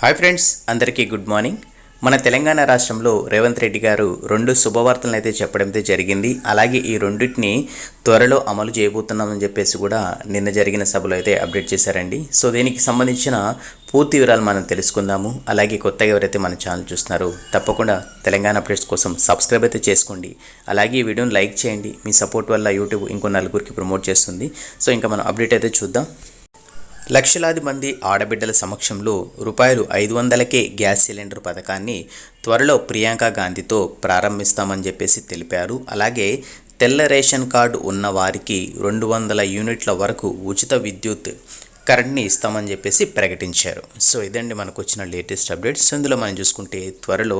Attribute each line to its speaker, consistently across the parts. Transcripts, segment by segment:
Speaker 1: Hi friends అందరికీ good morning మన తెలంగాణ రాష్ట్రంలో రేవంత్ రెడ్డి గారు రెండు శుభవార్తలను అయితే చెప్పడంతో జరిగింది. అలాగే ఈ రెండింటిని త్వరలో అమలు చేయబోతున్నామని చెప్పేసి కూడా నిన్న జరిగిన సభలో అయితే అప్డేట్ చేశారండి. సో దీనికి సంబంధించిన పూర్తి వివరాలు మనం తెలుసుకుందాము. అలాగే కొత్తగా ఎవరైతే మన ఛానల్ చూస్తున్నారో తప్పకుండా తెలంగాణ అప్డేట్స్ కోసం సబ్స్క్రైబ్ అయితే చేసుకోండి. అలాగే ఈ వీడియోని లైక్ చేయండి. మీ సపోర్ట్ వల్ల యూట్యూబ్ ఇంకో నలుగురికి ప్రమోట్ చేస్తుంది. సో ఇంకా మనం అప్డేట్ అయితే చూద్దాం. లక్షలాది మంది ఆడబిడ్డల సమక్షంలో రూపాయలు ఐదు వందలకే గ్యాస్ సిలిండర్ పథకాన్ని త్వరలో ప్రియాంక గాంధీతో ప్రారంభిస్తామని చెప్పేసి తెలిపారు. అలాగే తెల్ల రేషన్ కార్డు ఉన్న వారికి రెండు వందల యూనిట్ల వరకు ఉచిత విద్యుత్ కరెంట్ని ఇస్తామని చెప్పేసి ప్రకటించారు. సో ఇదండి మనకు వచ్చిన లేటెస్ట్ అప్డేట్స్. ఇందులో మనం చూసుకుంటే త్వరలో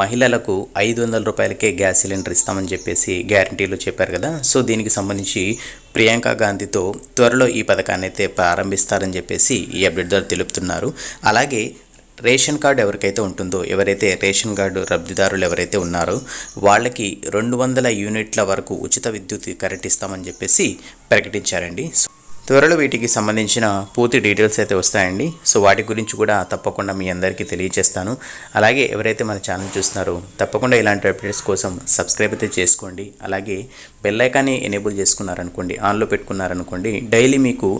Speaker 1: మహిళలకు ఐదు వందల రూపాయలకే గ్యాస్ సిలిండర్ ఇస్తామని చెప్పేసి గ్యారంటీలో చెప్పారు కదా. సో దీనికి సంబంధించి ప్రియాంక గాంధీతో త్వరలో ఈ పథకాన్ని అయితే ప్రారంభిస్తారని చెప్పేసి ఈ అప్డేట్ ద్వారా తెలుపుతున్నారు. అలాగే రేషన్ కార్డు ఎవరికైతే ఉంటుందో ఎవరైతే రేషన్ కార్డు లబ్ధిదారులు ఎవరైతే ఉన్నారో వాళ్ళకి రెండు వందల యూనిట్ల వరకు ఉచిత విద్యుత్ కరెంట్ ఇస్తామని చెప్పేసి ప్రకటించారండి. త్వరలో వీటికి సంబంధించిన పూర్తి డీటెయిల్స్ అయితే వస్తాయండి. సో వాటి గురించి కూడా తప్పకుండా మీ అందరికీ తెలియజేస్తాను అలాగే ఎవరైతే మన ఛానల్ చూస్తున్నారో తప్పకుండా ఇలాంటి అప్డేట్స్ కోసం సబ్స్క్రైబ్ అయితే చేసుకోండి. అలాగే బెల్ ఐకాన్ని ఎనేబుల్ చేసుకున్నారనుకోండి ఆన్లో పెట్టుకున్నారనుకోండి డైలీ మీకు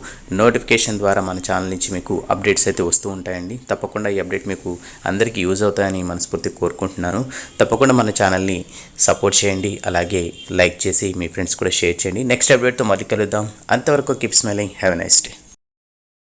Speaker 1: నోటిఫికేషన్ ద్వారా మన ఛానల్ నుంచి మీకు అప్డేట్స్ అయితే వస్తూ ఉంటాయండి. తప్పకుండా ఈ అప్డేట్ మీకు అందరికీ యూజ్ అవుతాయని మనస్ఫూర్తి కోరుకుంటున్నాను. తప్పకుండా మన ఛానల్ని సపోర్ట్ చేయండి. అలాగే లైక్ చేసి మీ ఫ్రెండ్స్ కూడా షేర్ చేయండి. నెక్స్ట్ అప్డేట్తో మళ్ళీ కలుద్దాం. అంతవరకు keep Have a nice day.